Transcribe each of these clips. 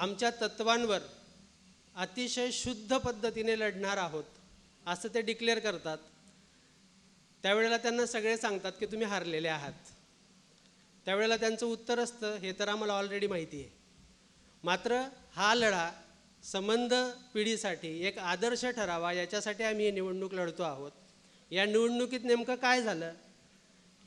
आमच्या तत्वांवर अतिशय शुद्ध पद्धतीने लढणार आहोत असं ते डिक्लेअर करतात. त्यावेळेला त्यांना सगळे सांगतात की तुम्ही हारलेले आहात. त्यावेळेला त्यांचं उत्तर असतं हे तर आम्हाला ऑलरेडी माहिती आहे. मात्र हा लढा संबंध पिढीसाठी एक आदर्श ठरावा याच्यासाठी आम्ही ही निवडणूक लढतो आहोत. या निवडणुकीत नेमकं काय झालं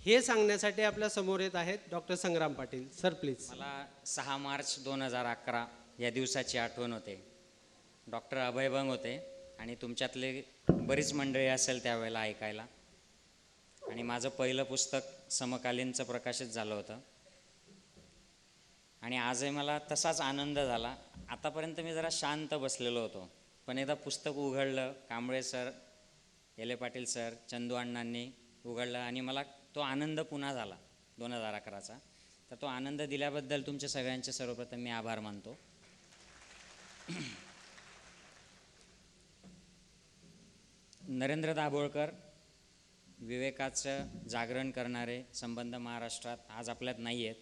हे सांगण्यासाठी आपल्यासमोर येत आहेत doctor Sangram Patil. Sir please मला सहा मार्च दोन हजार अकरा या दिवसाची आठवण होते. डॉक्टर अभयभंग होते आणि तुमच्यातले बरीच मंडळी असेल त्यावेळेला ऐकायला. आणि माझं पहिलं पुस्तक समकालीनचं प्रकाशित झालं होतं. आणि आजही मला तसाच आनंद झाला. आतापर्यंत मी जरा शांत बसलेलो होतो. पण एकदा पुस्तक उघडलं कांबळे सर एले पाटील सर चंदू अण्णांनी उघडलं आणि मला तो आनंद पुन्हा झाला दोन हजार अकराचा. तर तो आनंद दिल्याबद्दल तुमच्या सगळ्यांचे सर्वप्रथम मी आभार मानतो. नरेंद्र दाभोळकर विवेकाचं जागरण करणारे संबंध महाराष्ट्रात आज आपल्यात नाही आहेत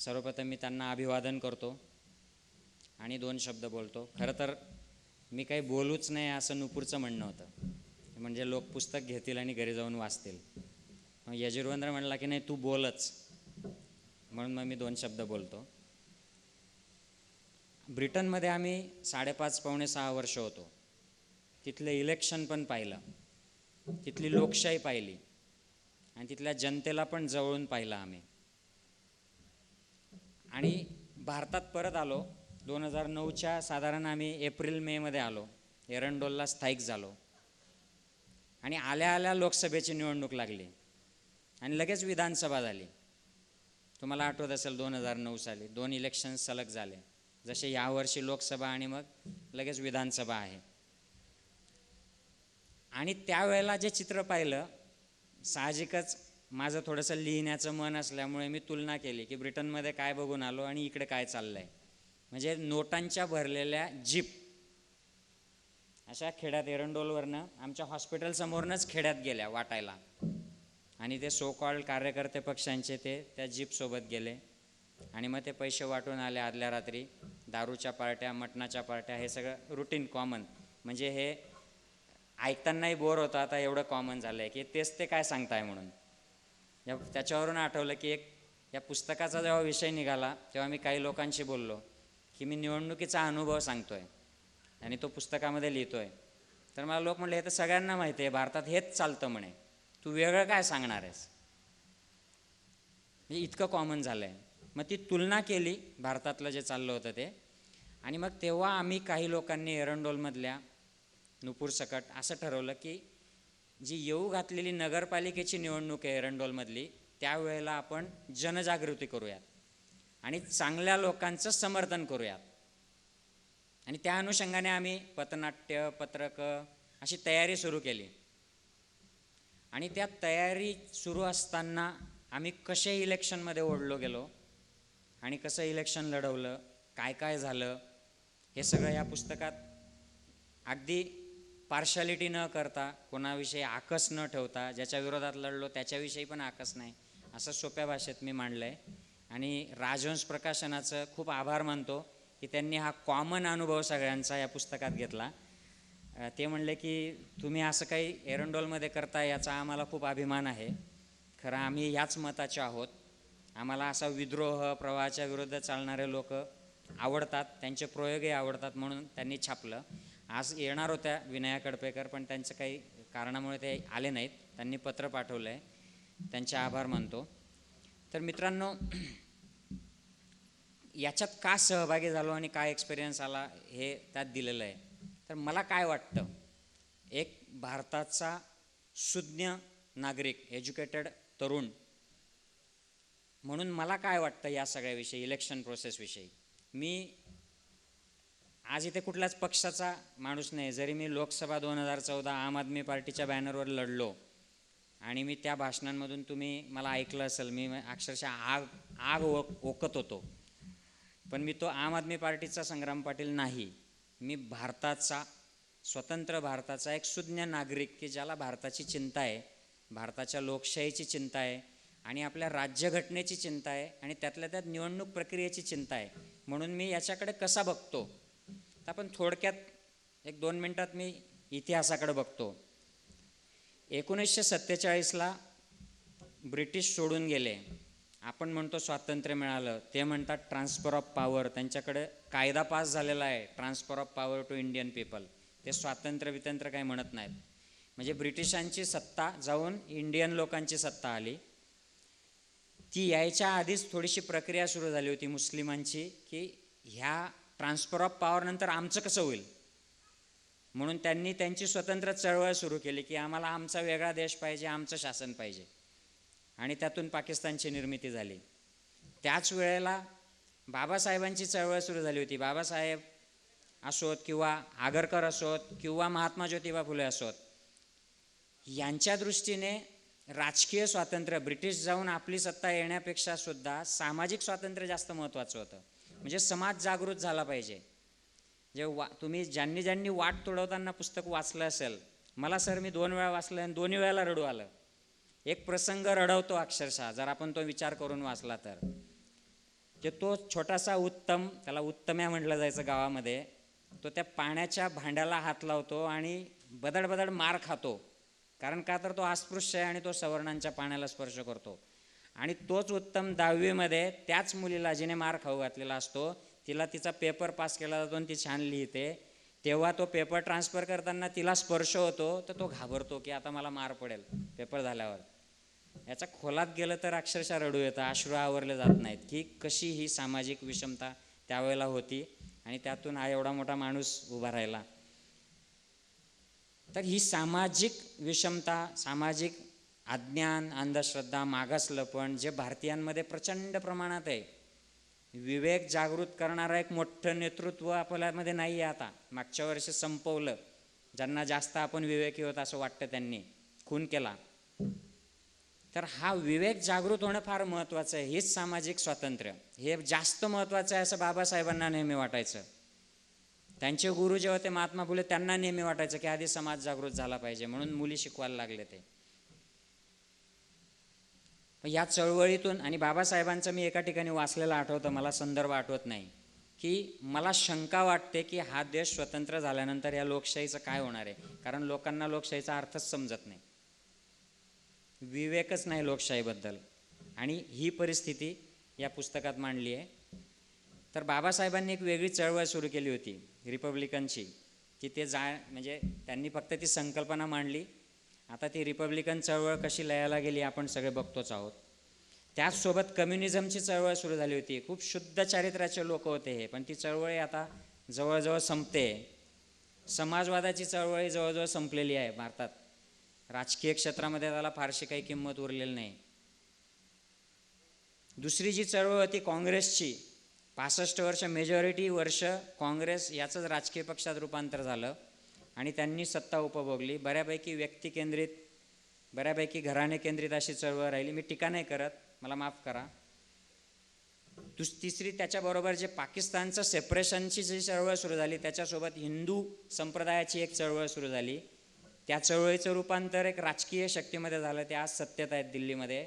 सर्वप्रथम मी त्यांना अभिवादन करतो आणि दोन शब्द बोलतो. खरं तर मी काही बोलूच नाही असं नुपूरचं म्हणणं होतं. म्हणजे लोक पुस्तक घेतील आणि घरी जाऊन वाचतील. मग यजुर्वेंद्र म्हणला की नाही तू बोलच. म्हणून मग मी दोन शब्द बोलतो. ब्रिटनमध्ये आम्ही साडेपाच पावणे सहा वर्ष होतो. तिथलं इलेक्शन पण पाहिलं. तिथली लोकशाही पाहिली. आणि तिथल्या जनतेला पण जवळून पाहिलं आम्ही. आणि भारतात परत आलो. दोन हजार नऊच्या साधारण आम्ही एप्रिल मेमध्ये आलो. एरंडोलला स्थायिक झालो. आणि आल्या आल्या लोकसभेची निवडणूक लागली. आणि लगेच विधानसभा झाली. तुम्हाला आठवत असेल दोन हजार नऊ साली दोन इलेक्शन सलग झाले. जसे यावर्षी लोकसभा आणि मग लगेच विधानसभा आहे. आणि त्यावेळेला जे चित्र पाहिलं साहजिकच माझं थोडंसं लिहिण्याचं मन असल्यामुळे मी तुलना केली की ब्रिटनमध्ये काय बघून आलो आणि इकडे काय चाललं आहे म्हणजे नोटांच्या भरलेल्या जीप अशा खेड्यात एरंडोलवरनं आमच्या हॉस्पिटलसमोरनंच खेड्यात गेल्या वाटायला. आणि ते सो कॉल्ड कार्यकर्ते पक्षांचे ते त्या जीपसोबत गेले. आणि मग ते पैसे वाटून आले आदल्या रात्री. दारूच्या पार्ट्या मटणाच्या पार्ट्या हे सगळं रुटीन कॉमन म्हणजे हे ऐकतानाही बोर होतं आता एवढं कॉमन झालं आहे की तेच ते काय सांगताय म्हणून. या त्याच्यावरून आठवलं की एक या पुस्तकाचा जेव्हा विषय निघाला तेव्हा मी काही लोकांशी बोललो की मी निवडणुकीचा अनुभव सांगतोय आणि तो पुस्तकामध्ये लिहितोय. तर मला लोक म्हणले हे तर सगळ्यांना माहिती आहे भारतात हेच चालतं म्हणे. तू वेगळं काय सांगणार आहेस? म्हणजे इतकं कॉमन झालं आहे मग ती तुलना केली भारतातलं जे चाललं होतं ते. आणि मग तेव्हा आम्ही काही लोकांनी एरंडोलमधल्या नुपूर सकट असं ठरवलं की जी येऊ घातलेली नगरपालिकेची निवडणूक आहे एरंडोलमधली त्यावेळेला आपण जनजागृती करूयात आणि चांगल्या लोकांचं समर्थन करूयात. आणि त्या अनुषंगाने आम्ही पथनाट्य पत्रकं अशी तयारी सुरू केली. आणि त्या तयारी सुरू असताना आम्ही कसे इलेक्शनमध्ये ओढलो गेलो आणि कसं इलेक्शन लढवलं काय काय झालं हे सगळं या पुस्तकात अगदी पार्शालिटी न करता कोणाविषयी आकस न ठेवता ज्याच्या विरोधात लढलो त्याच्याविषयी पण आकस नाही असं सोप्या भाषेत मी मांडलं आहे आणि राजहंस प्रकाशनाचं खूप आभार मानतो की त्यांनी हा कॉमन अनुभव सगळ्यांचा या पुस्तकात घेतला. ते म्हणले की तुम्ही असं काही एरंडोलमध्ये करता याचा आम्हाला खूप अभिमान आहे. खरं आम्ही याच मताचे आहोत. आम्हाला असा विद्रोह प्रवाहाच्या विरुद्ध चालणारे लोक आवडतात त्यांचे प्रयोगही आवडतात म्हणून त्यांनी छापलं. आज येणार होत्या विनया कडपेकर पण त्यांचं काही कारणामुळे ते आले नाहीत. त्यांनी पत्र पाठवलं आहे त्यांचे आभार मानतो. तर मित्रांनो याच्यात का सहभागी झालो आणि काय एक्सपिरियन्स आला हे त्यात दिलेलं आहे. तर मला काय वाटतं? एक भारताचा सुज्ञ नागरिक एज्युकेटेड तरुण म्हणून मला काय वाटतं या सगळ्याविषयी इलेक्शन प्रोसेसविषयी मी आज इथे कुठल्याच पक्षाचा माणूस नाही. जरी मी लोकसभा दोन हजार चौदा आम आदमी पार्टीच्या बॅनरवर लढलो आणि मी त्या भाषणांमधून तुम्ही मला ऐकलं असेल मी अक्षरशः आग आग ओक ओकत होतो. पण मी तो आम आदमी पार्टीचा संग्राम पाटील नाही. मी भारताचा स्वतंत्र भारताचा एक सुज्ञ नागरिक की ज्याला भारताची चिंता आहे भारताच्या लोकशाहीची चिंता आहे आणि आपल्या राज्यघटनेची चिंता आहे आणि त्यातल्या त्यात निवडणूक प्रक्रियेची चिंता आहे. म्हणून मी याच्याकडे कसा बघतो? तर आपण थोडक्यात एक दोन मिनटात मी इतिहासाकडे बघतो. एकोणीसशे सत्तेचाळीसला ब्रिटिश सोडून गेले. आपण म्हणतो स्वातंत्र्य मिळालं. ते म्हणतात ट्रान्सफर ऑफ पॉवर. त्यांच्याकडे कायदा पास झालेला आहे. Transfer of power to Indian people. ते स्वातंत्र्य वितंत्र काही म्हणत नाहीत. म्हणजे ब्रिटिशांची सत्ता जाऊन इंडियन लोकांची सत्ता आली. ती यायच्या आधीच थोडीशी प्रक्रिया सुरू झाली होती मुस्लिमांची की ह्या ट्रान्सफर ऑफ पॉवरनंतर आमचं कसं होईल? म्हणून त्यांनी त्यांची स्वतंत्र चळवळ सुरू केली की आम्हाला आमचा वेगळा देश पाहिजे आमचं शासन पाहिजे. आणि त्यातून पाकिस्तानची निर्मिती झाली. त्याच वेळेला बाबासाहेबांची चळवळ सुरू झाली होती. बाबासाहेब असोत किंवा आगरकर असोत किंवा महात्मा ज्योतिबा फुले असोत यांच्या दृष्टीने राजकीय स्वातंत्र्य ब्रिटिश जाऊन आपली सत्ता येण्यापेक्षा सुद्धा सामाजिक स्वातंत्र्य जास्त महत्त्वाचं होतं. म्हणजे समाज जागृत झाला पाहिजे. जे वा तुम्ही ज्यांनी ज्यांनी वाट तुडवताना पुस्तक वाचलं असेल मला सर मी दोन वेळा वाचलं आणि दोन्ही वेळेला रडू आलं. एक प्रसंग रडवतो अक्षरशः जर आपण तो विचार करून वाचला तर. जे तो छोटासा उत्तम त्याला उत्तम्या म्हटलं जायचं गावामध्ये तो त्या पाण्याच्या भांड्याला हात लावतो आणि बदड बदड मार खातो. कारण का तर तो अस्पृश्य आहे आणि तो सवर्णांच्या पाण्याला स्पर्श करतो. आणि तोच उत्तम दहावीमध्ये त्याच मुलीला जिने मार खाऊ घातलेला असतो तिला तिचा पेपर पास केला जातो आणि ती छान लिहिते. तेव्हा तो पेपर ट्रान्सफर करताना तिला स्पर्श होतो तर तो घाबरतो की आता मला मार पडेल पेपर झाल्यावर. याच्या खोलात गेलं तर अक्षरशः रडू येतं अश्रू आवरले जात नाहीत की कशी ही सामाजिक विषमता त्यावेळेला होती आणि त्यातून हा एवढा मोठा माणूस उभा राहिला. तर ही सामाजिक विषमता सामाजिक अज्ञान अंधश्रद्धा मागासलपण जे भारतीयांमध्ये प्रचंड प्रमाणात आहे विवेक जागृत करणारं एक मोठं नेतृत्व आपल्यामध्ये नाही आहे आता. मागच्या वर्षी संपवलं. ज्यांना जास्त आपण विवेकी होत असं वाटतं त्यांनी खून केला. तर हा विवेक जागृत होणं फार महत्त्वाचं आहे. हेच सामाजिक स्वातंत्र्य. हे जास्त महत्त्वाचं आहे असं बाबासाहेबांना नेहमी वाटायचं. त्यांचे गुरु जे होते महात्मा फुले त्यांना नेहमी वाटायचं की आधी समाज जागृत झाला पाहिजे म्हणून मुली शिकवायला लागले ते. या चळवळीतून आणि बाबासाहेबांचं मी एका ठिकाणी वाचलेलं आठवतं मला संदर्भ आठवत नाही की मला शंका वाटते की हा देश स्वतंत्र झाल्यानंतर या लोकशाहीचं काय होणार आहे? कारण लोकांना लोकशाहीचा अर्थच समजत नाही. विवेकच नाही लोकशाहीबद्दल. आणि ही परिस्थिती या पुस्तकात मांडली आहे. तर बाबासाहेबांनी एक वेगळी चळवळ सुरू केली होती रिपब्लिकनची की ते जा म्हणजे त्यांनी फक्त ती संकल्पना मांडली. आता ती रिपब्लिकन चळवळ कशी लयाला गेली आपण सगळे बघतोच आहोत. त्याचसोबत कम्युनिझमची चळवळ सुरू झाली होती. खूप शुद्ध चारित्र्याचे लोक होते हे पण ती चळवळी आता जवळजवळ संपते. समाजवादाची चळवळी जवळजवळ संपलेली आहे भारतात. राजकीय क्षेत्रामध्ये त्याला फारशी काही किंमत उरलेली नाही. दुसरी जी चळवळ होती काँग्रेसची पासष्ट वर्ष मेजॉरिटी वर्ष काँग्रेस याचंच राजकीय पक्षात रूपांतर झालं आणि त्यांनी सत्ता उपभोगली. बऱ्यापैकी व्यक्ती केंद्रित बऱ्यापैकी घराणे केंद्रित अशी चळवळ राहिली. मी टीका नाही करत मला माफ करा. दुस तिसरी त्याच्याबरोबर जे पाकिस्तानचं सेपरेशनची जी चळवळ सुरू झाली त्याच्यासोबत हिंदू संप्रदायाची एक चळवळ सुरू झाली. त्या चळवळीचं रूपांतर एक राजकीय शक्तीमध्ये झालं. ते आज सत्तेत आहेत दिल्लीमध्ये.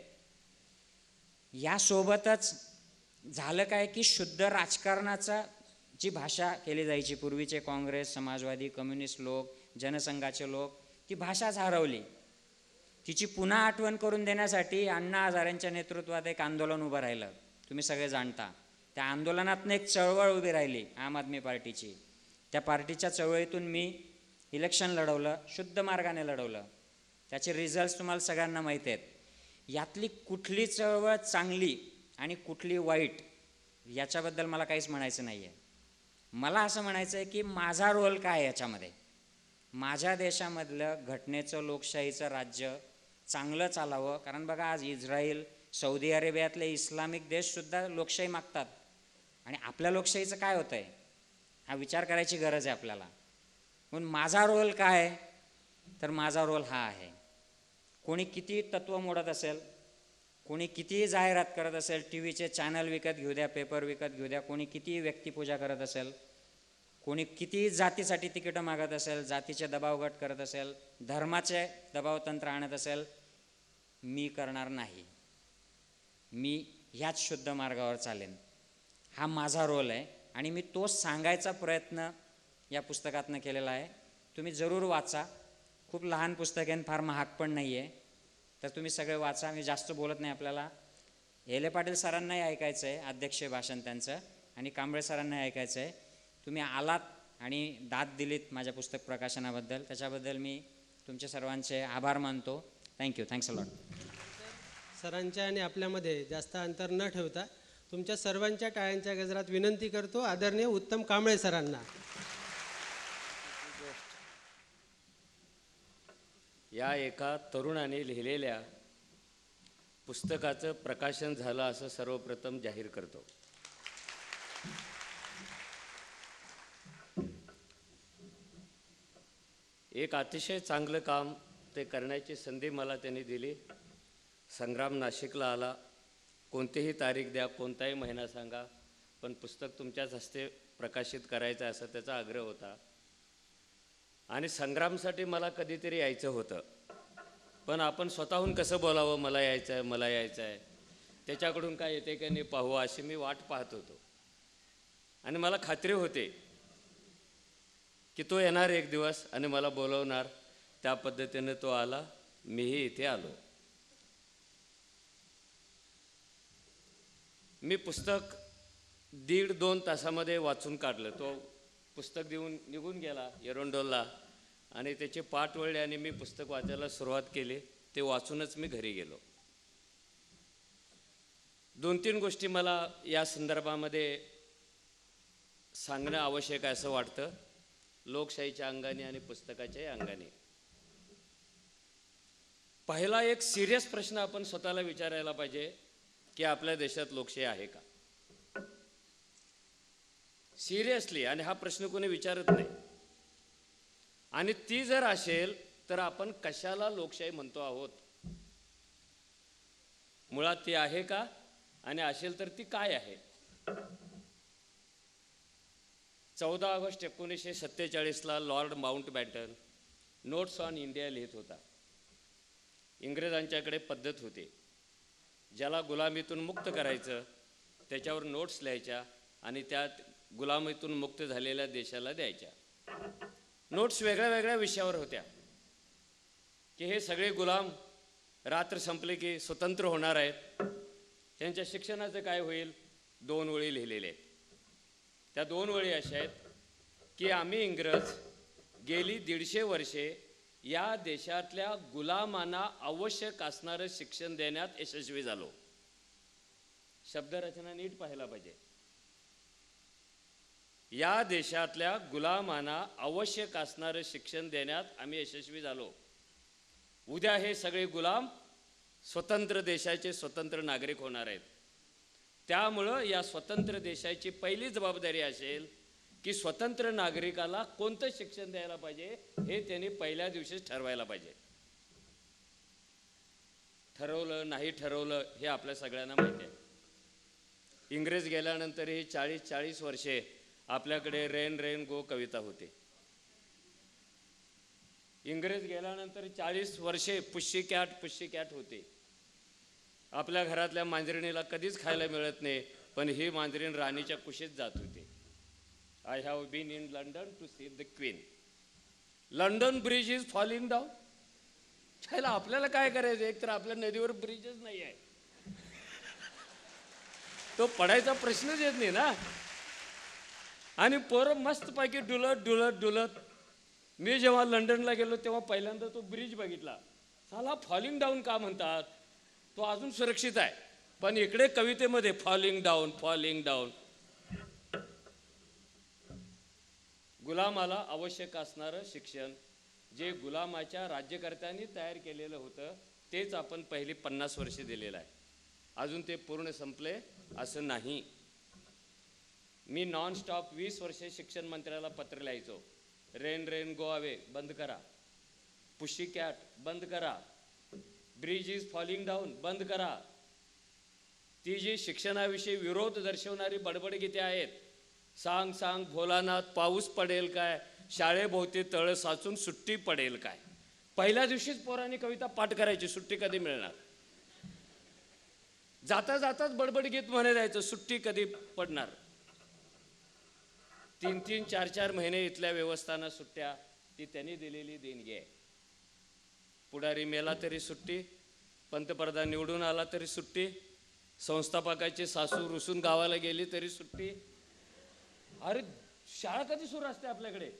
यासोबतच झालं काय की शुद्ध राजकारणाचा जी भाषा केली जायची पूर्वीचे काँग्रेस समाजवादी कम्युनिस्ट लोक जनसंघाचे लोक ती भाषाच हरवली तिची पुन्हा आठवण करून देण्यासाठी अण्णा हजारेंच्या नेतृत्वात एक आंदोलन उभं राहिलं. तुम्ही सगळे जाणता. त्या आंदोलनातनं एक चळवळ उभी राहिली आम आदमी पार्टीची. त्या पार्टीच्या चळवळीतून मी इलेक्शन लढवलं शुद्ध मार्गाने लढवलं. त्याचे रिझल्ट तुम्हाला सगळ्यांना माहीत आहेत. यातली कुठली चळवळ चांगली आणि कुठली वाईट याच्याबद्दल मला काहीच म्हणायचं नाही आहे मला असं म्हणायचं आहे की माझा रोल काय आहे याच्यामध्ये? माझ्या देशामधलं घटनेचं लोकशाहीचं राज्य चांगलं चालावं. कारण बघा आज इस्रायल सौदी अरेबियातले इस्लामिक देशसुद्धा लोकशाही मागतात. आणि आपल्या लोकशाहीचं काय होतं आहे हा विचार करायची गरज आहे आपल्याला. म्हणून माझा रोल काय? तर माझा रोल हा आहे. कोणी किती तत्त्व मोडत असेल कोणी कितीही जाहिरात करत असेल टी व्हीचे चॅनल विकत घेऊ द्या पेपर विकत घेऊ द्या कोणी कितीही व्यक्तिपूजा करत असेल कोणी कितीही जातीसाठी तिकीटं मागत असेल जातीचे दबावगट करत असेल धर्माचे दबावतंत्र आणत असेल मी करणार नाही. मी ह्याच शुद्ध मार्गावर चालेन. हा माझा रोल आहे आणि मी तोच सांगायचा प्रयत्न या पुस्तकातनं केलेला आहे. तुम्ही जरूर वाचा. खूप लहान पुस्तक आहे फार महाग पण नाही आहे तर तुम्ही सगळे वाचा मी जास्त बोलत नाही आपल्याला. हेले पाटील सरांनाही ऐकायचं आहे अध्यक्ष भाषण त्यांचं आणि कांबळे सरांनाही ऐकायचं आहे तुम्ही आलात आणि दाद दिलीत माझ्या पुस्तक प्रकाशनाबद्दल. त्याच्याबद्दल मी तुमचे सर्वांचे आभार मानतो. थँक्यू थँक्स अ लॉट सरांच्या आणि आपल्यामध्ये जास्त अंतर न ठेवता तुमच्या सर्वांच्या टाळ्यांच्या गजरात विनंती करतो. आदरणीय उत्तम कांबळे सरांना. या एका तरुणाने लिहिलेल्या पुस्तकाचं प्रकाशन झालं असं सर्वप्रथम जाहीर करतो. एक अतिशय चांगलं काम ते करण्याची संधी मला त्यांनी दिली. संग्राम नाशिकला आला. कोणतीही तारीख द्या कोणताही महिना सांगा पण पुस्तक तुमच्याच हस्ते प्रकाशित करायचं असा त्याचा आग्रह होता. आणि संग्रामसाठी मला कधीतरी यायचं होतं. पण आपण स्वतःहून कसं बोलावं मला यायचं आहे मला यायचं आहे त्याच्याकडून काय येते की नाही पाहू अशी मी वाट पाहत होतो. आणि मला खात्री होते की तो येणार एक दिवस आणि मला बोलवणार. त्या पद्धतीने तो आला मीही इथे आलो. मी पुस्तक दीड दोन तासामध्ये वाचून काढलं. तो पुस्तक देऊन निघून गेला एरोंडोलला. आणि त्याचे पाठ वळले आणि मी पुस्तक वाचायला सुरुवात केली. ते वाचूनच मी घरी गेलो. दोन तीन गोष्टी मला या संदर्भामध्ये सांगणं आवश्यक आहे असं वाटतं. लोकशाहीच्या अंगाने आणि पुस्तकाच्याही अंगाने. पहिला एक सिरियस प्रश्न आपण स्वतःला विचारायला पाहिजे की आपल्या देशात लोकशाही आहे का? सिरियसली आणि हा प्रश्न कोणी विचारत नाही. आणि ती जर असेल तर आपण कशाला लोकशाही म्हणतो आहोत? मुळात ती आहे का? आणि असेल तर ती काय आहे? चौदा ऑगस्ट एकोणीसशे सत्तेचाळीसला Lord Mountbatten notes on India लिहित होता. इंग्रजांच्याकडे पद्धत होती. ज्याला गुलामीतून मुक्त करायचं त्याच्यावर नोट्स लिहायच्या आणि त्यात गुलामीतून मुक्त झालेल्या देशाला द्यायच्या. नोट्स वेगळ्या वेगळ्या विषयावर होत्या. की हे सगळे गुलाम रात्र संपले की स्वतंत्र होणार आहेत. त्यांच्या शिक्षणाचं काय होईल? दोन ओळी लिहिलेले आहेत. त्या दोन वळी अशा आहेत की आम्ही इंग्रज गेली दीडशे वर्षे या देशातल्या गुलामांना आवश्यक असणारं शिक्षण देण्यात यशस्वी झालो. शब्दरचना नीट पाहायला पाहिजे. या देशातल्या गुलामांना आवश्यक असणारं शिक्षण देण्यात आम्ही यशस्वी झालो. उद्या हे सगळे गुलाम स्वतंत्र देशाचे स्वतंत्र नागरिक होणार आहेत. त्यामुळं या स्वतंत्र देशाची पहिली जबाबदारी असेल की स्वतंत्र नागरिकाला कोणतं शिक्षण द्यायला पाहिजे हे त्यांनी पहिल्या दिवशीच ठरवायला पाहिजे. ठरवलं नाही ठरवलं हे आपल्या सगळ्यांना माहिती आहे. इंग्रज गेल्यानंतर ही चाळीस चाळीस वर्षे आपल्याकडे रेन रेन गो कविता होते. इंग्रज गेल्यानंतर चाळीस वर्षे पुष्शी कॅट पुष्शी कॅट होते. आपल्या घरातल्या मांजरीणीला कधीच खायला मिळत नाही पण ही मांजरीण राणीच्या कुशीत जात होती. I have been in London to see the queen London bridge is falling down छायला आपल्याला काय करायचं? एक तर आपल्या नदीवर ब्रिजच नाही आहे तो पडायचा प्रश्नच येत नाही ना. आणि पोरं मस्तपैकी डुलत डुलत डुलत. मी जेव्हा लंडनला गेलो तेव्हा पहिल्यांदा तो ब्रिज बघितला. साला फॉलिंग डाऊन का म्हणतात? तो अजून सुरक्षित आहे. पण इकडे कवितेमध्ये फॉलिंग डाऊन फॉलिंग डाऊन गुलामाला आवश्यक असणारं शिक्षण जे गुलामाच्या राज्यकर्त्यांनी तयार केलेलं होतं तेच आपण पहिली पन्नास वर्षे दिलेलं आहे. अजून ते पूर्ण संपले असं नाही. मी नॉन स्टॉप वीस वर्षे शिक्षण मंत्र्याला पत्र लिहायचो. रेन रेन गोआवे बंद करा. पुशी कॅट बंद करा. ब्रिज इज फॉलिंग डाऊन बंद करा. ती जी शिक्षणाविषयी विरोध दर्शवणारी बडबड गीते आहेत. सांग सांग भोलानाथ पाऊस पडेल काय? शाळेभोवती तळ साचून सुट्टी पडेल काय? पहिल्या दिवशीच पोरांनी कविता पाठ करायची सुट्टी कधी मिळणार? जाता जाताच बडबड गीत म्हणे जायचं सुट्टी कधी पडणार? तीन तीन चार चार महिने इथल्या व्यवस्थांना सुट्ट्या ती त्यांनी दिलेली देणगी आहे. पुढारी मेला तरी सुट्टी पंतप्रधान निवडून आला तरी सुट्टी संस्थापकाची सासू रुसून गावाला गेली तरी सुट्टी. अरे शाळा कधी सुरू असते आपल्याकडे?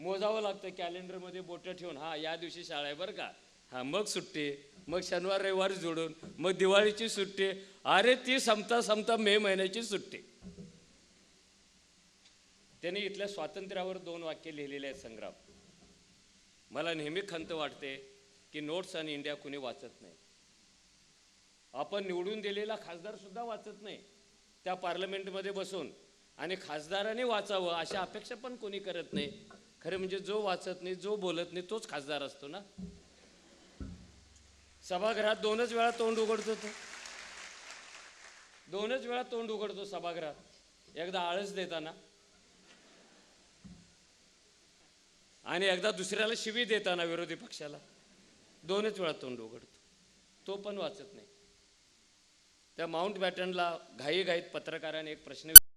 मोजावं लागतं कॅलेंडरमध्ये बोटं ठेवून. हा या दिवशी शाळा आहे बरं का? हा मग सुट्टी. मग शनिवार रविवार जोडून मग दिवाळीची सुट्टी. अरे ती संपता संपता मे महिन्याची सुट्टी. त्यांनी इथल्या स्वातंत्र्यावर दोन वाक्य लिहिलेले आहेत संग्राम. मला नेहमी खंत वाटते की नोट्स आणि इंडिया कुणी वाचत नाही. आपण निवडून दिलेला खासदार सुद्धा वाचत नाही. त्या पार्लमेंटमध्ये बसून आणि खासदाराने वाचावं अशा अपेक्षा पण कोणी करत नाही. खरं म्हणजे जो वाचत नाही जो बोलत नाही तोच खासदार असतो ना. सभागृहात दोनच वेळा तोंड उघडतो तो दोनच वेळा तोंड उघडतो सभागृहात. एकदा आळस देताना. आणि एकदा दुसऱ्याला शिवी देताना विरोधी पक्षाला. दोनच वेळा तोंड उघडतो. तो पण वाचत नाही. त्या माउंट बॅटनला घाईघाईत पत्रकाराने एक प्रश्न